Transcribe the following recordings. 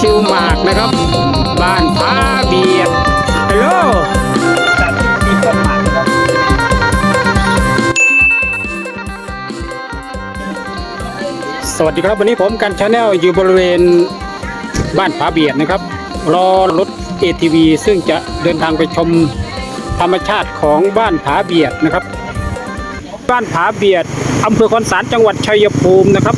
ทิวหมากนะครับ บ้านพาเบียดฮัลโหลสวัสดีครับวันนี้ผมกันชาแนลอยู่บริเวณบ้านผาเบียดนะครับ รอรถ ATV ซึ่งจะเดินทางไปชมธรรมชาติของบ้านผาเบียดนะครับ บ้านผาเบียดอำเภอคอนสารจังหวัดชัยภูมินะครับ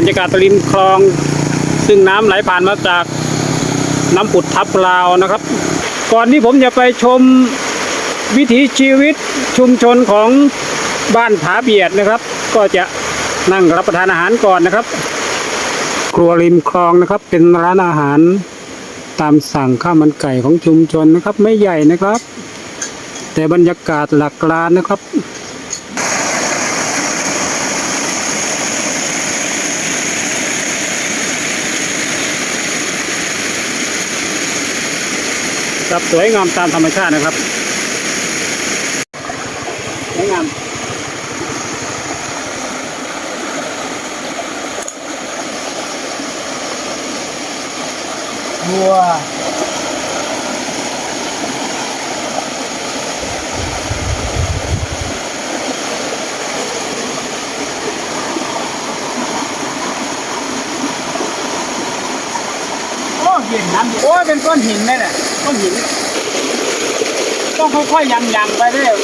รรยากาศริมคลอง ซึ่งน้ำไหลผ่านมาจากน้ำปุดทับลาวนะครับ ก่อนที่ผมจะไปชมวิถีชีวิตชุมชนของบ้านผาเบียดนะครับ ก็จะนั่งรับประทานอาหารก่อนนะครับ ครัวริมคลองนะครับ เป็นร้านอาหารตามสั่งข้าวมันไก่ของชุมชนนะครับ ไม่ใหญ่นะครับ แต่บรรยากาศหลักล้านนะครับ ครับสวยงามตามธรรมชาตินะครับสวยงามวัวโอ้เห็นน้ำโอ้ยเป็นก้อนหินเลยเนี่ย ก้อนหินต้องค่อยๆยังยังๆไปเรื่อย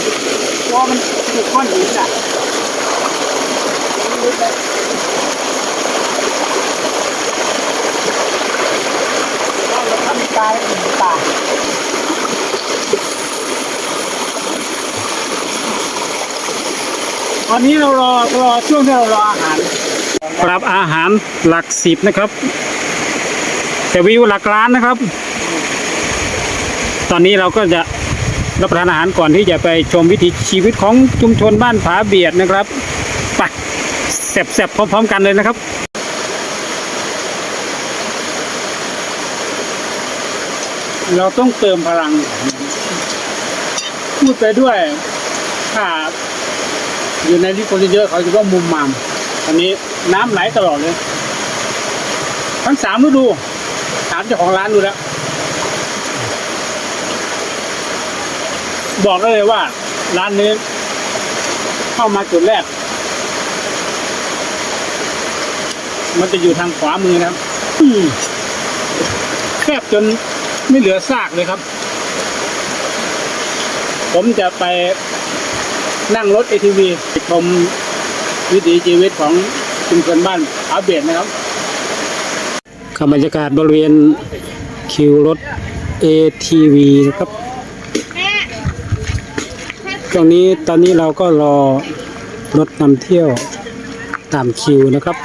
เพราะมันถูกก้อนหินอะเราทำตาหินตาตอนนี้เรารอรอช่วงที่เรารออาหาร ปรับอาหารหลักสิบนะครับ แต่วิวหลักล้านนะครับ ตอนนี้เราก็จะรับประทานอาหารก่อนที่จะไปชมวิถีชีวิตของชุมชนบ้านผาเบียดนะครับไปแสบๆพร้อมๆกันเลยนะครับเราต้องเติมพลัง พูดไปด้วยถ้าอยู่ในที่คนเยอะๆเขาจะว่ามุมมามตอนนี้น้ำไหลตลอดเลย ทั้งสามฤดูถามเจ้าของร้านดูแล้ว บอกได้เลยว่า ร้านนี้ เข้ามาจุดแรก มันจะอยู่ทางขวามือนะครับแคบจนไม่เหลือซากเลยครับ ผมจะไปนั่งรถ ATV ไปชมวิถีชีวิตของชุมชนบ้านอาเบียดนะครับกับบรรยากาศบริเวณคิวรถ ATV นะครับ ตรงนี้ตอนนี้เราก็รอรถนำเที่ยวตามคิวนะครับ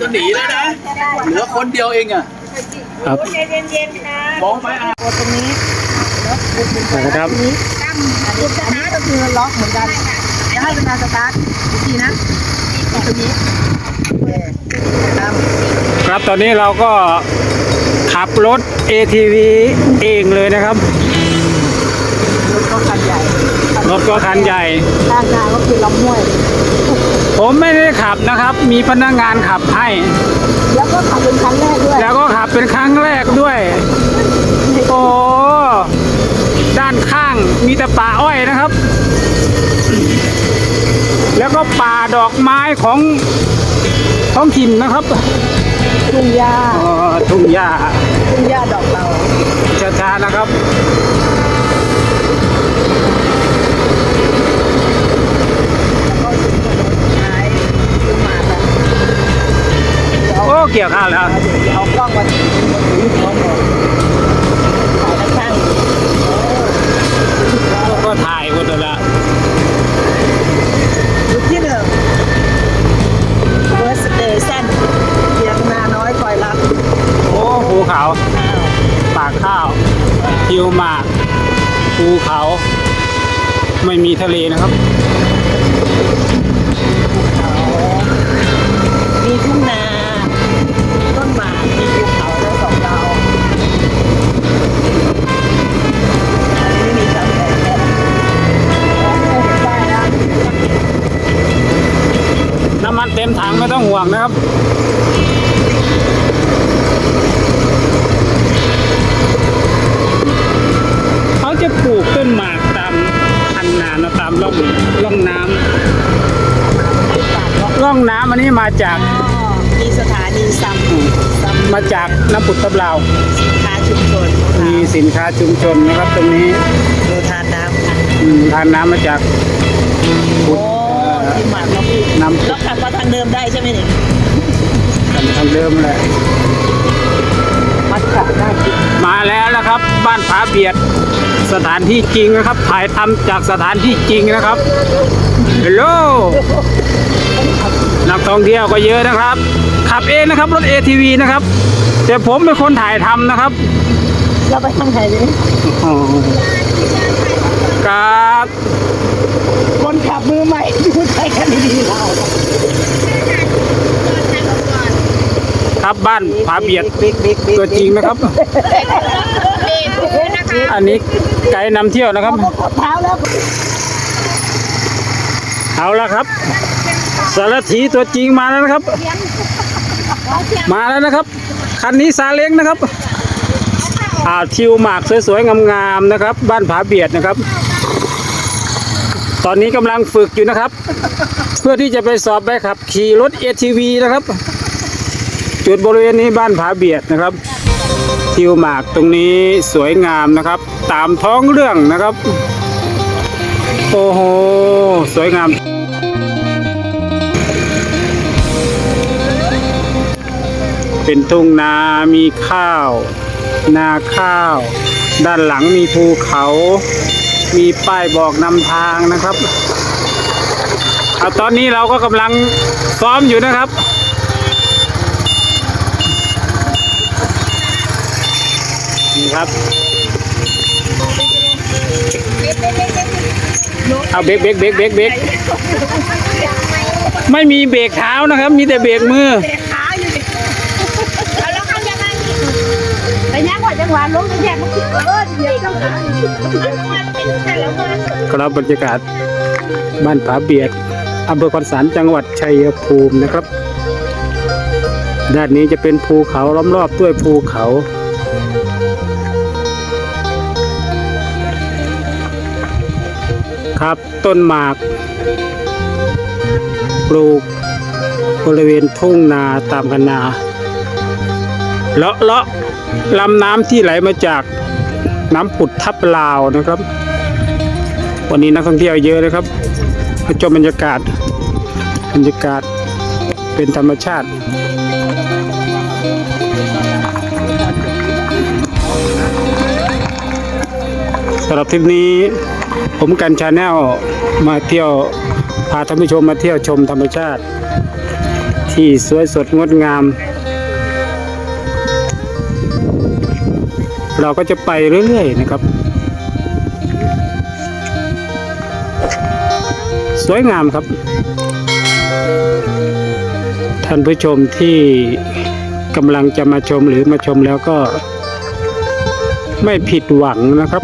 จะหนีแล้วนะเหลือคนเดียวเองอะครับใจเย็นๆค่ะมองไปอะตัวตรงนี้นะครับนี้ตั้มจุดสตาร์ทก็คือล็อกเหมือนกันจะให้เป็นการสตาร์ทอีกทีนะตรงนี้ตั้มครับตอนนี้เราก็ขับรถ ATV เองเลยนะครับ รถก็คันใหญ่ ร ถก็คันใหญ่ข้างทางก็คือลำห้วย ผมไม่ได้ขับนะครับ มีพนักงานขับให้ แล้วก็ขับเป็นครั้งแรกด้วย แล้วก็ขับเป็นครั้งแรกด้วย โอ้ด้านข้างมีแต่ป่าอ้อยนะครับ แล้วก็ป่าดอกไม้ของท้องถิ่นนะครับทุ่งหญ้าเอ่อทุ่งหญ้าทุ่งหญ้าดอกเตาช้าๆนะครับ แล้วก็ถึงถนนท้ายขึ้นมาแล้วเดี๋ยว โอ้เกี่ยวข้าวแล้วเดี๋ยวเอากล้องมาถือมาถือเขาหมดถ่ายข้างๆก็ถ่ายหมดแล้วจุดที่หนึ่งเวอร์สเตชันเทียงนาน้อยคอยรับ โอ้ภูเขาปากข้าวทิวหมากภูเขา ไม่มีทะเลนะครับมีทุ่งนาต้นห มากมีภูเขาและสองดาวไม่มีเสาแสงแล้วโอ้โหได้แล้วน้ำมันเต็มถังไมไม่ต้องห่วงนะครับ เขาจะปลูกต้นหมากตามคันนานะตามร่องร่องน้ำร่องน้ำอันนี้มาจาก มีสถานีซัมซัมมาจากน้ำปุตตะเบลาว สินค้าชุมชนมีสินค้าชุมชนนะครับตรงนี้ดูทานน้ำค่ะอืมทานน้ำมาจาก โอ้ที่หมักเราพูดน้ำ แล้วขับมาทางเดิมได้ใช่ไหมเนี่ยกันทางเดิมแหละมัดขับได้จริงมาแล้วนะครับ บ้านผาเบียดสถานที่จริงนะครับ ถ่ายทำจากสถานที่จริงนะครับฮัลโหล นักท่องเที่ยวก็เยอะนะครับ ขับเองนะครับรถ ATV นะครับ แต่ผมเป็นคนถ่ายทำนะครับ เราไปทางไหนดีครับคนขับมือใหม่ดูใจกันดีๆเราครับบ้านผาเบียดบิ๊กบิ๊กบิ๊กตัวจริงนะครับ อันนี้ไกด์นำเที่ยวนะครับขับเท้าแล้วเอาละครับ สารถีตัวจริงมาแล้วนะครับ มาแล้วนะครับ คันนี้ซาเล้งนะครับอ่าทิวหมากสวยๆงามๆนะครับ บ้านผาเบียดนะครับ ตอนนี้กำลังฝึกอยู่นะครับ เพื่อที่จะไปสอบใบขับขี่รถ ATV นะครับ จุดบริเวณนี้บ้านผาเบียดนะครับ ทิวหมากตรงนี้สวยงามนะครับ ตามท้องเรื่องนะครับ โอ้โห สวยงาม เป็นทุ่งนามีข้าว นาข้าว ด้านหลังมีภูเขา มีป้ายบอกนำทางนะครับเอาตอนนี้เราก็กำลังซ้อมอยู่นะครับนี่ครับเอาเบรกเบรกเบรกเบรกเบรกไม่มีเบรกเท้านะครับ มีแต่เบรกมือ ย่างกว่าจังหวะลงแยกมันคือเออเดี๋ยองเป็นแต่ละวันครับบรรยากาศบ้านผาเบียดอำเภอคอนสารจังหวัดชัยภูมินะครับ ด้านนี้จะเป็นภูเขาล้อมรอบด้วยภูเขาครับต้นหมาก ปลูกบริเวณทุ่งนาตามคันนา เลาะเลาะ ลำน้ำที่ไหลมาจากน้ำปุดทับลาวนะครับ วันนี้นักท่องเที่ยวเยอะเลยครับมาชมบรรยากาศบรรยากาศเป็นธรรมชาติสำหรับทริปนี้ผมกันชาแนลมาเที่ยวพาท่านผู้ชมมาเที่ยวชมธรรมชาติ ที่สวยสดงดงาม เราก็จะไปเรื่อยๆนะครับ สวยงามครับ ท่านผู้ชมที่กำลังจะมาชมหรือมาชมแล้วก็ ไม่ผิดหวังนะครับ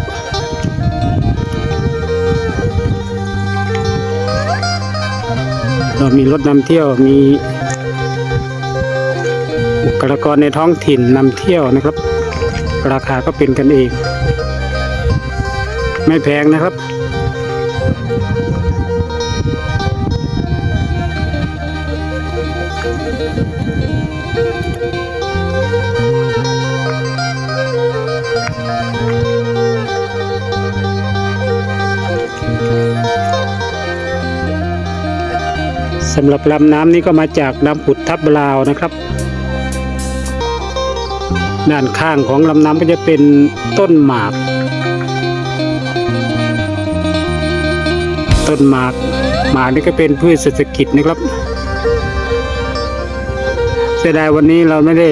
เรามีรถนำเที่ยวมีบุคลากรในท้องถิ่นนำเที่ยวนะครับ ราคาก็เป็นกันเอง ไม่แพงนะครับ สำหรับลำน้ำนี้ก็มาจากน้ำผุดทับลาวนะครับ ด้านข้างของลำน้ำก็จะเป็นต้นหมาก ต้นหมาก หมากนี่ก็เป็นพืชเศรษฐกิจนะครับเสียดายวันนี้เราไม่ได้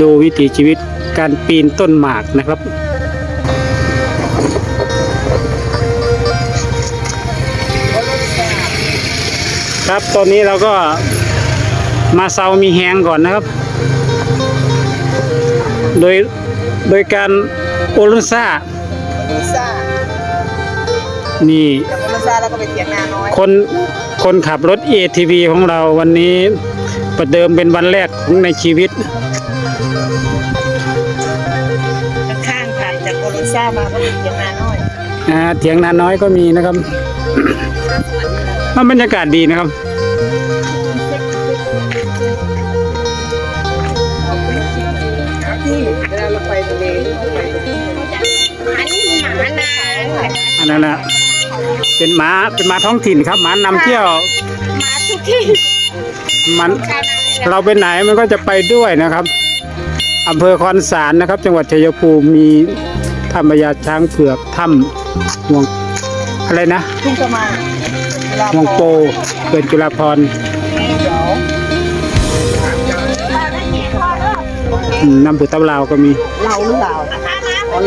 ดูวิถีชีวิตการปีนต้นหมากนะครับครับตอนนี้เราก็มาเซามีแฮงก่อนนะครับ โดยโดยการโอลุนซ่าซ่านี่แล้วก็มาซ่าแล้วก็ไปเถียงนาน้อยคนคนขับรถ ATV ของเราวันนี้ประเดิมเป็นวันแรกของในชีวิต ข้างๆผ่านจากโคลิซ่ามาก็มีเพียงนาน้อยอ่าเถียงนาน้อยก็มีนะครับ มันบรรยากาศดีนะครับ เป็นหมาเป็นหมาท้องถิ่นครับหมานำเที่ยวหมาทุกที่มันชาวนาเลยเราไปไหนมันก็จะไปด้วยนะครับอำเภอคอนสารนะครับ จังหวัดชัยภูมิมีถ้ำพญาช้างเผือกถ้ำห่วงอะไรนะ ทุ่งกระมาเวลาห่วงโปเกิดจุฬาภรณ์เดี๋ยวอืมน้ำผุดทับลาวก็มีเราหรือเรา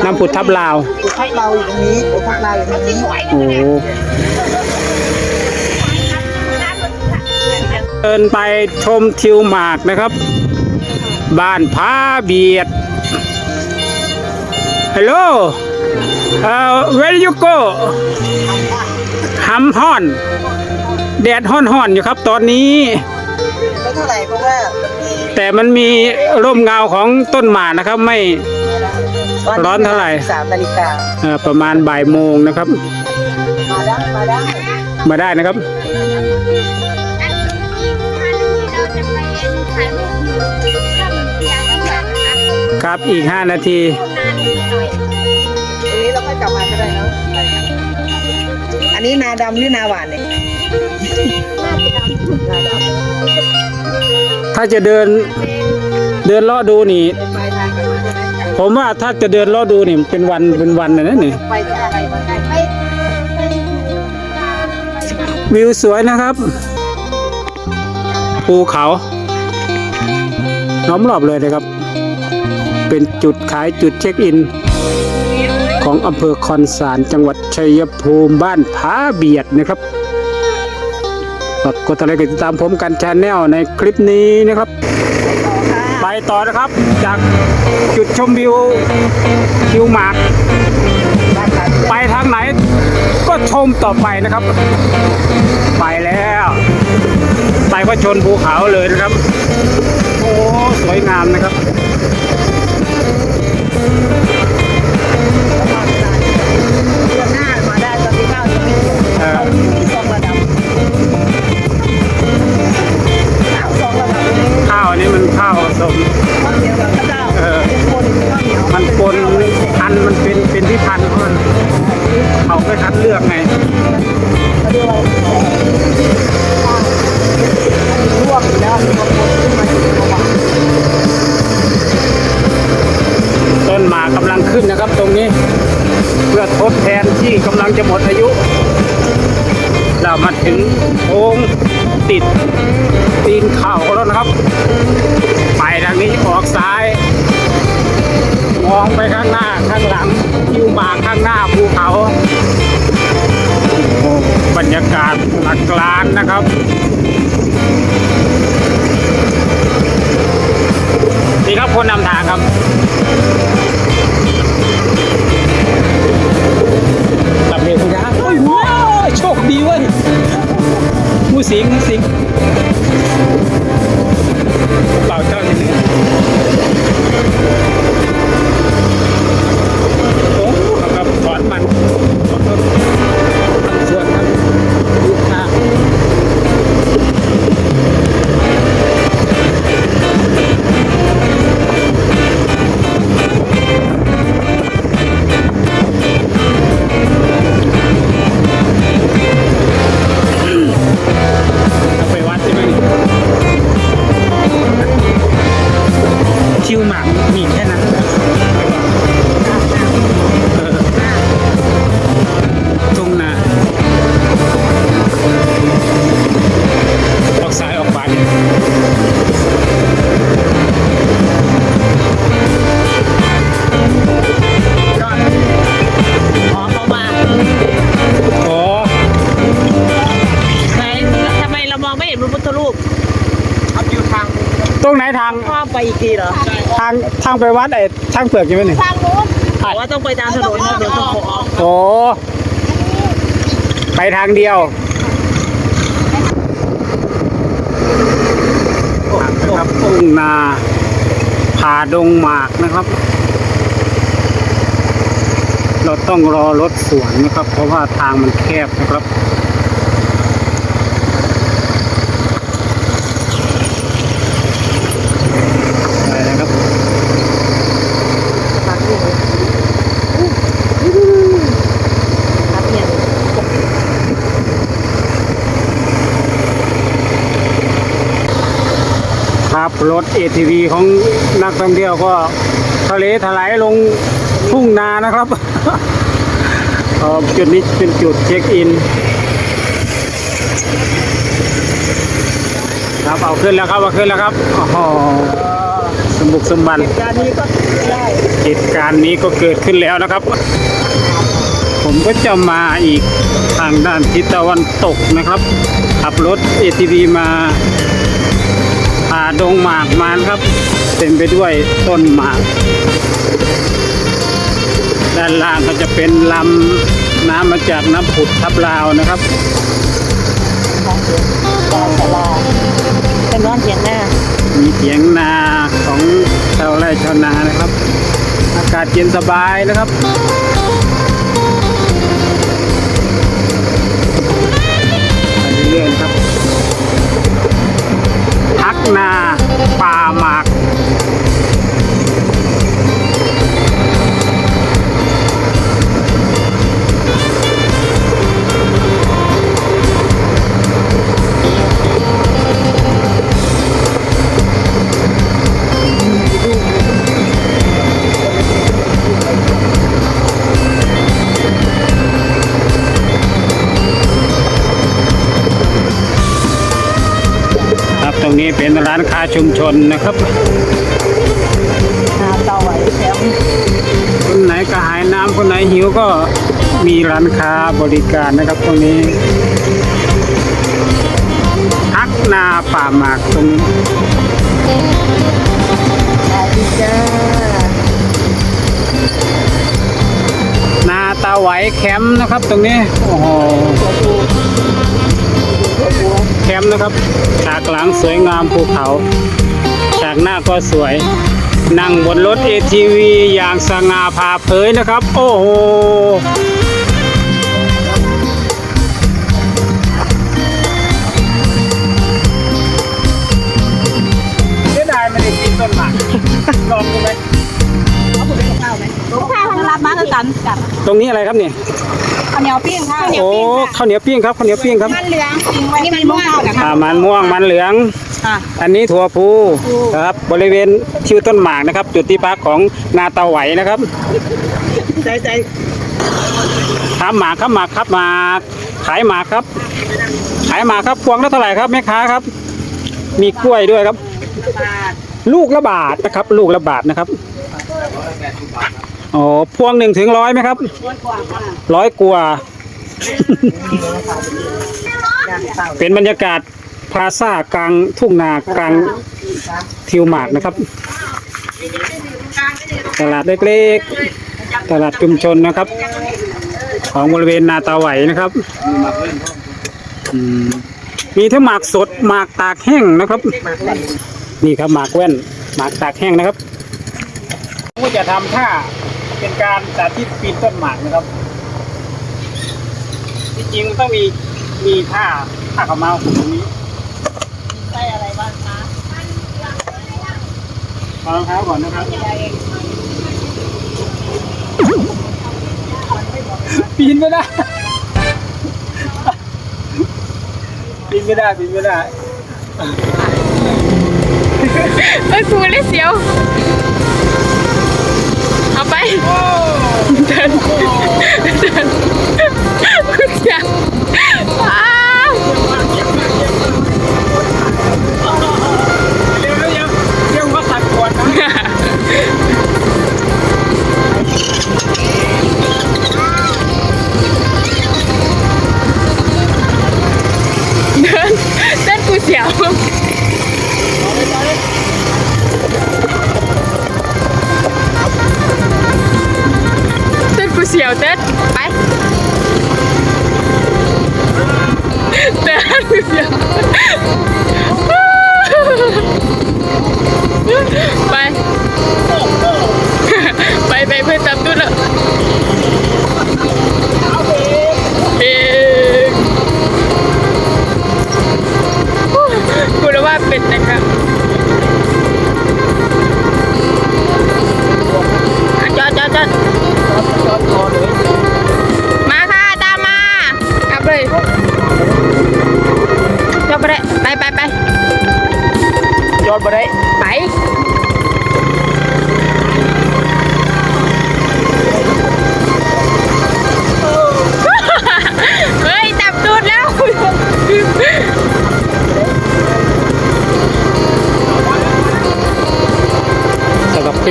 น้ำผุดทับลาวปุทับเราอยู่ตรงนี้ปุทับเราอยู่ตรงนี้โอ้โหเดินไปชมทิวหมากนะครับ บ้านพาเบียดฮัลโหลเอ่อ where you go หำห้อน แดดห้อนห้อนๆอยู่ครับตอนนี้ไม่เท่าไหร่เพราะว่ามันมีแต่มันมีร่มเงาของต้นหมากนะครับไม่ ร้อนเท่าไหร่ สามนาฬิกาเอ่อประมาณบ่ายโมงนะครับ มาได้มาได้มาได้นะครับเราจะไปถ่ายรูปถ้ำพญาช้างนะคะครับอีก 5 นาที นานหน่อยตรงนี้เราค่อยกลับมาก็ได้เนาะอันนี้นาดำหรือนาหวานเนี่ยถ้าจะเดินเดินเลาะดูนี่ ไปทางกันมาใช่ไหม ผมว่าถ้าจะเดินเลาะดูนี่เป็นวันเป็นวันเลยนะนี่ไปที่อะไรไปวิวสวยนะครับ ภูเขาล้อมรอบเลยนะครับ เป็นจุดขายจุดเช็คอิน ของอำเภอคอนสารจังหวัดชัยภูมิบ้านผาเบียดนะครับฝากกดอะไรกดติดตามผมกันชาแนลในคลิปนี้นะครับ ต่อนะครับ จากจุดชมวิวคิวหมาก ไปทางไหนก็ชมต่อไปนะครับ ไปแล้วไปก็ชนภูเขาเลยนะครับ โอ้สวยงามนะครับ สมข้าวเหนียวกับข้าวเจ้าเออเป็นคนข้าวเหนียวมันปนพันมันเป็นเป็นที่พันธุ์ของมันเขาไปคัดเลือกไงเขาเรียกว่าลวกอยู่แล้วมีบางคนขึ้นมาอยู่ประมาณต้นหมากกำลังขึ้นนะครับตรงนี้ เพื่อทดแทนที่กำลังจะหมดอายุ เรามาถึงโค้งติดตีนเข่าแล้วักลานนะครับนี่ครับคนนำทางครับตับเร็วคุณยะโอ้ยโชคดีเว้ยมูสิงมูสิงเปล่าเจ้าหนึ่งางไปวัดไอ้ช่างเปลือกยังไหมเนี่ยทางนู้นาต้องไปทางถนนนะต้องโอ้ไปทางเดียวนครับทุ่งนาผ่าดงหมากนะครับ เราต้องรอรถสวนนะครับ เพราะว่าทางมันแคบนะครับ รับรถ ATV ของนักท่องเที่ยวก็ทะเลถลายลงทุ่งนานะครับจุดนี้เป็นจุดเช็คอินครับเอาขึ้นแล้วครับเอาขึ้นแล้วครับโอ้โหสมบุกสมบันการนี้ก็ได้เหตุการณ์นี้ก็เกิดขึ้นแล้วนะครับ ผมก็จะมาอีกทางด้านทิศตะวันตกนะครับขับรถ ATV มา ดงหมากมานะครับ เต็มไปด้วยต้นหมาก ด้านล่างก็จะเป็นลำน้ำมาจากน้ำผุดทับลาวนะครับตาตลาเป็นร้อนเถียงหน้ามีเถียงนาของชาวไร่ชาวนานะครับ อากาศเย็นสบายนะครับไปเรื่อยๆครับพัก นาป่าหมากานค้าชุมชนนะครับหาเตาไหวแถวคนไหนกระหายน้ำคนไหนหิวก็มีร้านค้าบริการนะครับตรงนี้พักนาป่าหมากตรงนี้สวัสดีจ้านาตาไหวแคมป์นะครับตรงนี้ โอ้โหแค มป์นะครับฉากหลังสวยงามภูเขา ฉากหน้าก็สวย นั่งบนรถ ATV อย่างสง่าผ่าเผยนะครับ โอ้โหเสียดายไม่ได้กินต้นหมากลองดูไหมางรับมาคือกันกับตรงนี้อะไรครับเนี่ยข้าวเหนียวปิ้งค่ะโอ้ข้าวเหนียวปิ้งครับข้าวเหนียวปิ้งครับมันเหลืองปิ้งไว้นี่มันม่วงนะคะอ่ามันม่วงมันเหลือง ค่ะ อันนี้ถั่วพู ครับ บริเวณชื่อต้นหมากนะครับ จุดที่พักของนาตาไหวนะครับใจใจครับหมากครับหมากครับหมากขายหมากครับ ขายหมากครับพวงละเท่าไหร่ครับแม่ค้าครับ มีกล้วยด้วยครับ ลูกละบาทนะครับ ลูกละบาทนะครับ อ๋อพวงหนึ่งถึงร้อยไหมครับร้อยกว่า เป็นบรรยากาศพลาซ่ากลางทุ่งนากลางทิวหมากนะครับ ตลาดเล็กๆ ตลาดชุมชนนะครับ ของบริเวณนาตาไหวนะครับอืมมีทั้งหมากสดหมากตากแห้งนะครับ นี่ครับหมากแว่นหมากตากแห้งนะครับก็จะทำท่า เป็นการสาธิตปีนต้นหมากนะครับที่จริงต้องมีมีท่าท่าขาวเมาตรงนี้ใส่อะไรบ้างคะเอารองเท้าก่อนนะครับปีนไม่ได้ปีนไม่ได้ปีนไม่ได้ เอ้ยครูเลยเสียว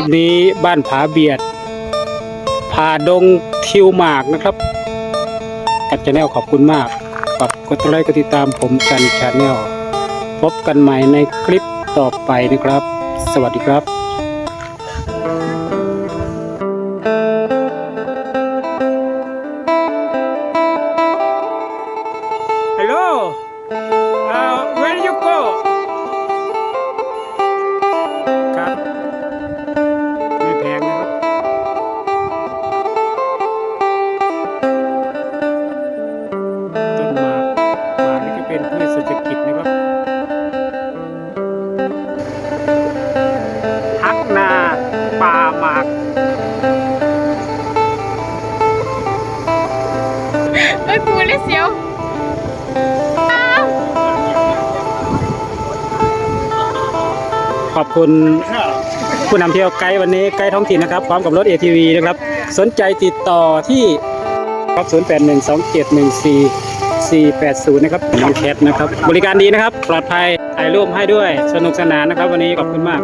ลิปนี้บ้านผาเบียดผาดงทิวหมากนะครับ กัดชาแนลขอบคุณมากฝากกดไลค์กดติดตามผมกันชาแนลพบกันใหม่ในคลิปต่อไปนะครับ สวัสดีครับ คุณผู้นำเที่ยวไกด์วันนี้ไกด์ท้องถิ่นนะครับพร้อมกับรถ ATV นะครับ สนใจติดต่อที่ครับ0812714480 นะครับน้องแคทนะครับ บริการดีนะครับ ปลอดภัยถ่ายรูปให้ด้วย สนุกสนานนะครับ วันนี้ขอบคุณมาก